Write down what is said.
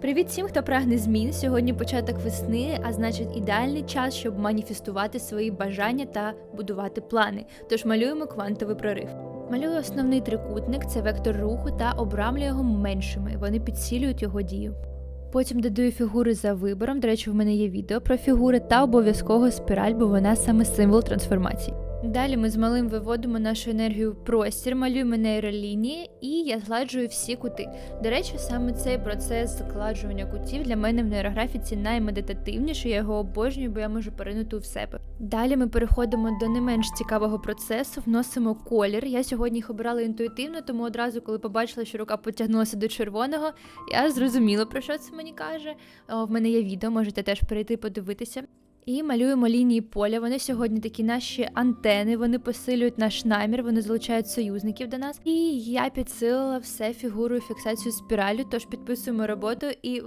Привіт всім, хто прагне змін. Сьогодні початок весни, а значить ідеальний час, щоб маніфестувати свої бажання та будувати плани. Тож малюємо квантовий прорив. Малюю основний трикутник, це вектор руху, та обрамлюю його меншими. Вони підсилюють його дію. Потім додаю фігури за вибором. До речі, в мене є відео про фігури та обов'язково спіраль, бо вона саме символ трансформації. Далі ми з малим виводимо нашу енергію в простір, малюємо нейролінії і я згладжую всі кути. До речі, саме цей процес згладжування кутів для мене в нейрографіці наймедитативніший, я його обожнюю, бо я можу поринути у себе. Далі ми переходимо до не менш цікавого процесу, вносимо колір. Я сьогодні їх обирала інтуїтивно, тому одразу, коли побачила, що рука потягнулася до червоного, я зрозуміла, про що це мені каже. В мене є відео, можете теж перейти подивитися. І малюємо лінії поля. Вони сьогодні такі наші антени, вони посилюють наш намір, вони залучають союзників до нас. І я підсилила все фігурою фіксацію спіралю, тож підписуємо роботу і